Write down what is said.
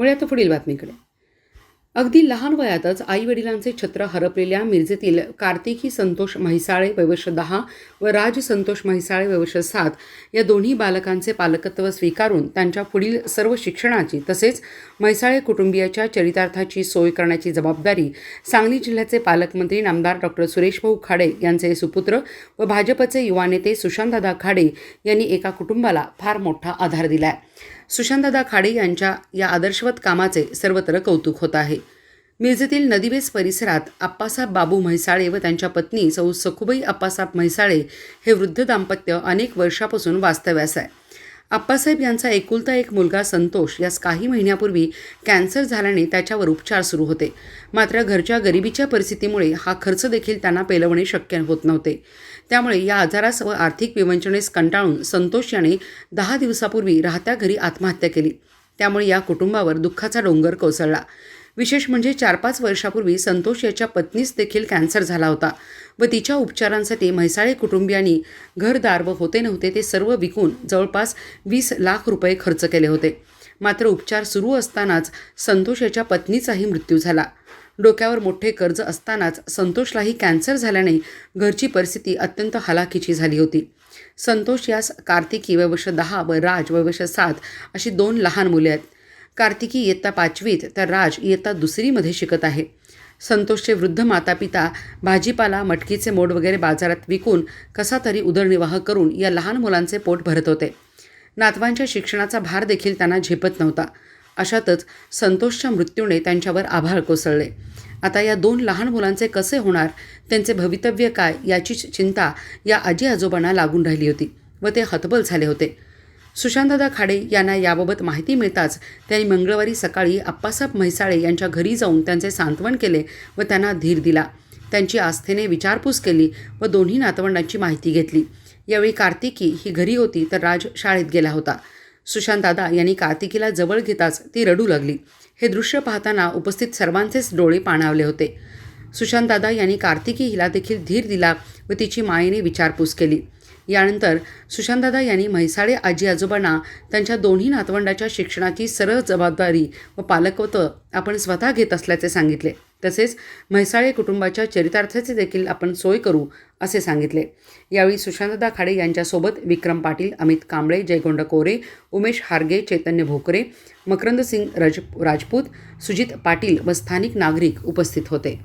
वळूया आता पुढील बातमीकडे. अगदी लहान वयातच आई वडिलांचे छत्र हरपलेल्या मिरजेतील कार्तिकी संतोष म्हैसाळे वयवर्ष दहा व राज संतोष म्हैसाळे वयवर्ष सात या दोन्ही बालकांचे पालकत्व स्वीकारून त्यांच्या पुढील सर्व शिक्षणाची तसेच म्हैसाळे कुटुंबियाच्या चरितार्थाची सोय करण्याची जबाबदारी सांगली जिल्ह्याचे पालकमंत्री नामदार डॉक्टर सुरेशभाऊ खाडे यांचे सुपुत्र व भाजपचे युवा नेते सुशांतदादा खाडे यांनी एका कुटुंबाला फार मोठा आधार दिला आहे सुशांतदा खाडे यांच्या या आदर्शवत कामाचे सर्वत्र कौतुक होत आहे. मिरजेतील नदीवेस परिसरात आप्पासाहेब बाबू म्हैसाळे व त्यांच्या पत्नी सौ सखुबाई आप्पासाहेब म्हैसाळे हे वृद्ध दाम्पत्य अनेक वर्षापासून वास्तव्यास आहे. आप्पासाहेब यांचा एकुलता एक मुलगा संतोष यास काही महिन्यापूर्वी कॅन्सर झाल्याने त्याच्यावर उपचार सुरू होते. मात्र घरच्या गरिबीच्या परिस्थितीमुळे हा खर्च देखील त्यांना पेलवणे शक्य होत नव्हते. त्यामुळे या आजारास व आर्थिक विवंचनेस कंटाळून संतोष याने दहा दिवसापूर्वी राहत्या घरी आत्महत्या केली. त्यामुळे या कुटुंबावर दुःखाचा डोंगर कोसळला. विशेष म्हणजे चार पाच वर्षापूर्वी संतोष याच्या पत्नीस देखील कॅन्सर झाला होता व तिच्या उपचारांसाठी म्हैसाळे कुटुंबियांनी घरदार व होते नव्हते ते सर्व विकून जवळपास वीस लाख रुपये खर्च केले होते. मात्र उपचार सुरू असतानाच संतोष याच्या पत्नीचाही मृत्यू झाला. डोक्यावर मोठे कर्ज असतानाच संतोषलाही कॅन्सर झाल्याने घरची परिस्थिती अत्यंत हलाखीची झाली होती. संतोष यास कार्तिकी वयवश दहा व राज वयवश सात अशी दोन लहान मुले आहेत. कार्तिकी इयत्ता पाचवीत तर राज इयत्ता दुसरीमध्ये शिकत आहे. संतोषचे वृद्ध मातापिता भाजीपाला मटकीचे मोड वगैरे बाजारात विकून कसा तरी उदरनिर्वाह करून या लहान मुलांचे पोट भरत होते. नातवांच्या शिक्षणाचा भार देखील त्यांना झेपत नव्हता. अशातच संतोषच्या मृत्यूने त्यांच्यावर आभाळ कोसळले. आता या दोन लहान मुलांचे कसे होणार? त्यांचे भवितव्य काय? याची चिंता या आजी आजोबांना लागून राहिली होती व ते हतबल झाले होते. सुशांतदा खाडे यांना याबाबत माहिती मिळताच त्यांनी मंगळवारी सकाळी आप्पासाहेब म्हैसाळे यांच्या घरी जाऊन त्यांचे सांत्वन केले व त्यांना धीर दिला. त्यांची आस्थेने विचारपूस केली व दोन्ही नातवंडांची माहिती घेतली. यावेळी कार्तिकी ही घरी होती तर राज शाळेत गेला होता. सुशांतदादा यांनी कार्तिकीला जवळ घेताच ती रडू लागली. हे दृश्य पाहताना उपस्थित सर्वांचेच डोळे पाणावले होते. सुशांतदादा यांनी कार्तिकी हिला देखील धीर दिला व तिची मायेने विचारपूस केली. यानंतर सुशांतदादा यांनी म्हैसाळे आजी आजोबांना त्यांच्या दोन्ही नातवंडाच्या शिक्षणाची सरळ जबाबदारी व पालकत्व आपण स्वतः घेत असल्याचे सांगितले. तसेच म्हैसाळे कुटुंबाच्या चरितार्थाचे देखील आपण सोय करू असे सांगितले. यावेळी सुशांतदा खाडे यांच्यासोबत विक्रम पाटील अमित कांबळे जयगोंड कोरे उमेश हार्गे चैतन्य भोकरे मकरंद सिंग रज राजपूत सुजित पाटील व स्थानिक नागरिक उपस्थित होते.